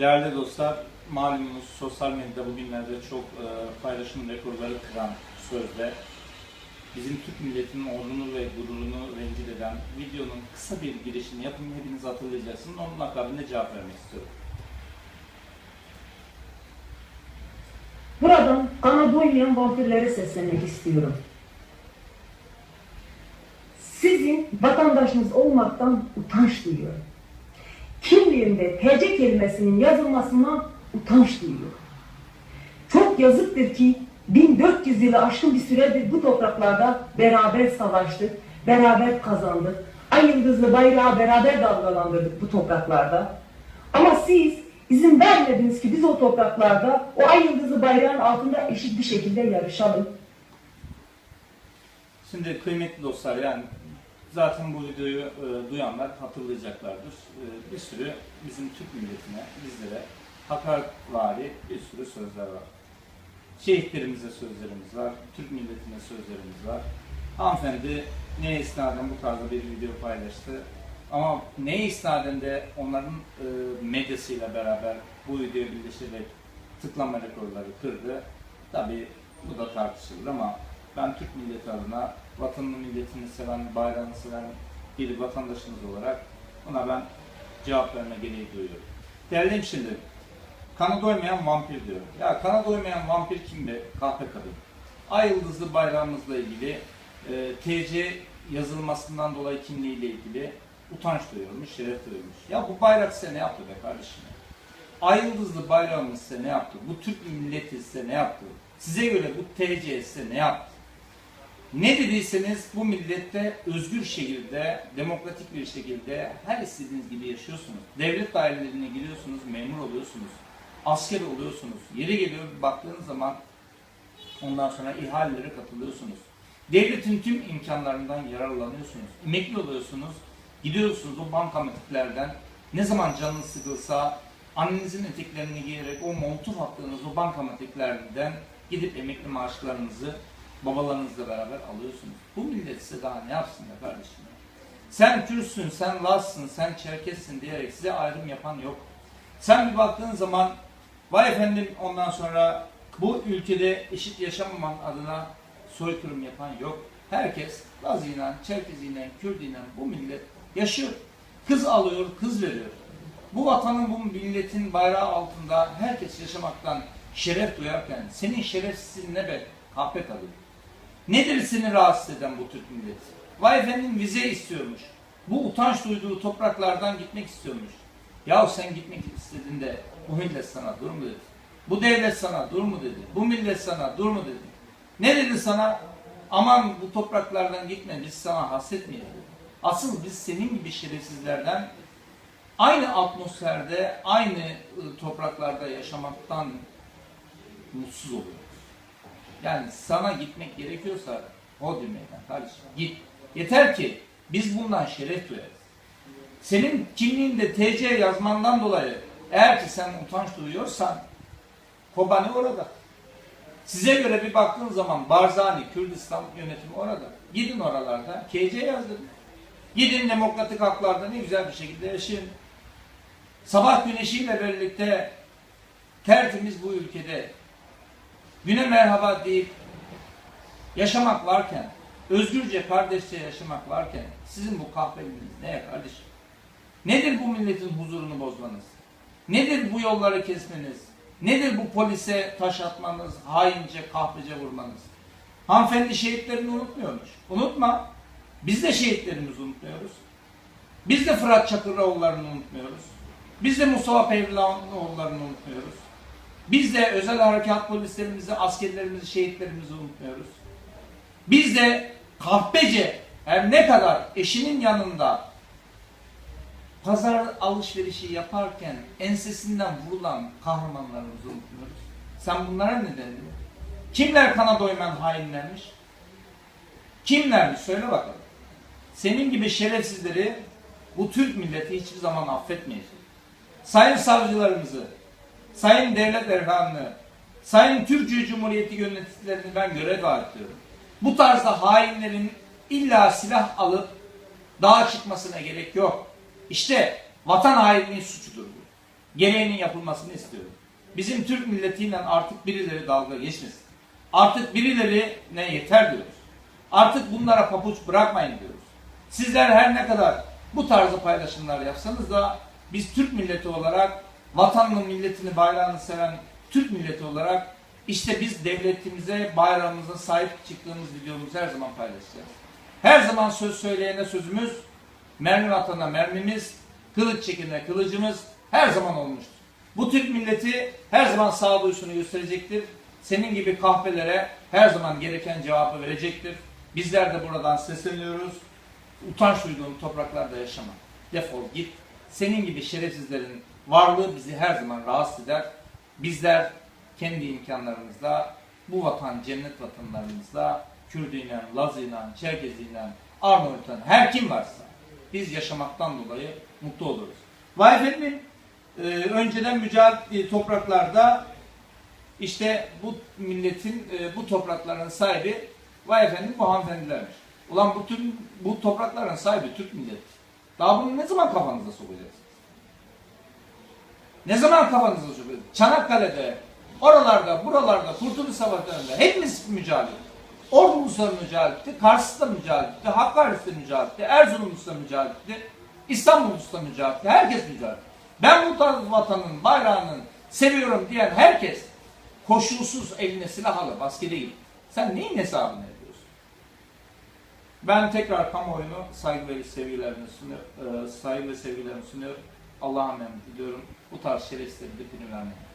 Değerli dostlar, malumunuz sosyal medyada bugünlerde çok e, paylaşım rekorları kıran sözde bizim Türk milletinin onurunu ve gururunu rencide eden videonun kısa bir girişini yapın hepiniz hatırlayacaksınız. Onun akabinde cevap vermek istiyorum. Buradan kana doymayan vampirlere seslenmek istiyorum. Sizin vatandaşınız olmaktan utanç duyuyorum. Kimliğimde TC kelimesinin yazılmasından utanç duyuyorum. Çok yazıktır ki 1400 yılı aşkın bir süredir bu topraklarda beraber savaştık, beraber kazandık. Ay yıldızlı bayrağı beraber dalgalandırdık bu topraklarda. Ama siz izin vermediniz ki biz o topraklarda o ay yıldızlı bayrağın altında eşit bir şekilde yarışalım. Şimdi kıymetli dostlar yani zaten bu videoyu e, duyanlar hatırlayacaklardır. E, bir sürü bizim Türk milletine, bizlere hakaretvari bir sürü sözler var. Şehitlerimize sözlerimiz var, Türk milletine sözlerimiz var. Hanımefendi ne isnaden bu tarzda bir video paylaştı. Ama ne isnaden de onların e, medyasıyla beraber bu videoyu birleştirerek tıklama rekorları kırdı. Tabi bu da tartışılır ama ben Türk milleti adına vatanını milletini seven, bayrağını seven bir vatandaşınız olarak ona ben cevap verme gereği duyuyorum. Değerli hemşehrilerim, Kana doymayan vampir diyor. Ya kana doymayan vampir kim be? Kahpe kadın. Ay yıldızlı bayrağımızla ilgili e, TC yazılmasından dolayı kimliğiyle ilgili utanç duyuyormuş, şeref duyuyormuş. Ya bu bayrak size ne yaptı be kardeşim? Ay yıldızlı bayrağımız size ne yaptı? Bu Türk milleti size ne yaptı? Size göre bu TC size ne yaptı? Ne dediyseniz bu millette özgür şekilde, demokratik bir şekilde her istediğiniz gibi yaşıyorsunuz. Devlet dairelerine giriyorsunuz, memur oluyorsunuz, asker oluyorsunuz. Yeri geliyor baktığınız zaman ondan sonra ihalelere katılıyorsunuz. Devletin tüm imkanlarından yararlanıyorsunuz. Emekli oluyorsunuz, gidiyorsunuz o bankamatiklerden. Ne zaman canınız sıkılsa annenizin eteklerini giyerek o montu attığınız o bankamatiklerden gidip emekli maaşlarınızı babalarınızla beraber alıyorsunuz. Bu millet size daha ne yapsın be kardeşim? ya? Sen Kürtsün, sen Lazsın, sen Çerkessin diyerek size ayrım yapan yok. Sen bir baktığın zaman vay efendim ondan sonra bu ülkede eşit yaşamaman adına soykırım yapan yok. Herkes Lazıyla, Çerkeziyle, Kürdüyle bu millet yaşıyor. Kız alıyor, kız veriyor. Bu vatanın, bu milletin bayrağı altında herkes yaşamaktan şeref duyarken senin şerefsizin ne be? Kahpe kalıyor. Nedir seni rahatsız eden bu Türk milleti? Vay efendim vize istiyormuş. Bu utanç duyduğu topraklardan gitmek istiyormuş. Yahu sen gitmek istediğinde bu millet sana dur mu dedi? Bu devlet sana dur mu dedi? Bu millet sana dur mu dedi? Ne dedi sana? Aman bu topraklardan gitme biz sana hasretmeyelim. Asıl biz senin gibi şerefsizlerden aynı atmosferde, aynı ı, topraklarda yaşamaktan mutsuz oluyoruz. Yani sana gitmek gerekiyorsa o meydan kardeşim git. Yeter ki biz bundan şeref duyarız. Senin kimliğinde TC yazmandan dolayı eğer ki sen utanç duyuyorsan Kobani orada. Size göre bir baktığın zaman Barzani, Kürdistan yönetimi orada. Gidin oralarda KC yazdırın. Gidin demokratik haklarda ne güzel bir şekilde yaşayın. Sabah güneşiyle birlikte tertemiz bu ülkede güne merhaba deyip yaşamak varken, özgürce kardeşçe yaşamak varken sizin bu kahveliğiniz ne kardeşim? Nedir bu milletin huzurunu bozmanız? Nedir bu yolları kesmeniz? Nedir bu polise taş atmanız, haince kahpece vurmanız? Hanımefendi şehitlerini unutmuyormuş. Unutma. Biz de şehitlerimizi unutmuyoruz. Biz de Fırat Çakıroğulları'nı unutmuyoruz. Biz de Mustafa Pevlanoğulları'nı unutmuyoruz. Biz de özel harekat polislerimizi, askerlerimizi, şehitlerimizi unutmuyoruz. Biz de kahpece her ne kadar eşinin yanında pazar alışverişi yaparken ensesinden vurulan kahramanlarımızı unutmuyoruz. Sen bunlara ne dendin? Kimler kana doymayan hainlermiş? Kimlermiş? Söyle bakalım. Senin gibi şerefsizleri bu Türk milleti hiçbir zaman affetmeyecek. Sayın savcılarımızı, sayın devlet erkanını, sayın Türkiye Cumhuriyeti yöneticilerini ben görev davet ediyorum. Bu tarzda hainlerin illa silah alıp dağa çıkmasına gerek yok. İşte vatan hainliği suçudur bu. gereğinin yapılmasını istiyorum. Bizim Türk milletiyle artık birileri dalga geçmesin. Artık birileri ne yeter diyoruz. Artık bunlara papuç bırakmayın diyoruz. Sizler her ne kadar bu tarzı paylaşımlar yapsanız da biz Türk milleti olarak vatanını, milletini, bayrağını seven Türk milleti olarak işte biz devletimize, bayrağımıza sahip çıktığımız videomuzu her zaman paylaşacağız. Her zaman söz söyleyene sözümüz, mermi atana mermimiz, kılıç çekene kılıcımız her zaman olmuştur. Bu Türk milleti her zaman sağduyusunu gösterecektir. Senin gibi kahvelere her zaman gereken cevabı verecektir. Bizler de buradan sesleniyoruz. Utanç duyduğun topraklarda yaşama. Defol git. Senin gibi şerefsizlerin varlığı bizi her zaman rahatsız eder. Bizler kendi imkanlarımızla bu vatan cennet vatanlarımızla Kürdüyle, Lazıyla, Çerkeziyle, Arnavut'la her kim varsa biz yaşamaktan dolayı mutlu oluruz. Vay efendim e, önceden mücadele topraklarda işte bu milletin e, bu toprakların sahibi vay efendim bu hanımefendilermiş. Ulan bu, tüm, bu toprakların sahibi Türk milleti. Daha bunu ne zaman kafanıza sokacaksınız? Ne zaman kafanıza sokacaksınız? Çanakkale'de, oralarda, buralarda, Kurtuluş Savaşları'nda hepimiz mücadele. Ordumuzda mücadele, Kars'ta mücadele, Hakkari'de mücadele, Erzurum'da mücadele, İstanbul'da mücadele, herkes mücadele. Ben bu tarz vatanın, bayrağının seviyorum diyen herkes koşulsuz eline silah alıp askere git. Sen neyin hesabını ediyorsun? Ben tekrar kamuoyunu saygı ve sevgilerini sunuyor, e, saygı ve sevgilerimi sunuyorum. Allah'a emanet ediyorum. Bu tarz şerefsizleri de günü vermeyin.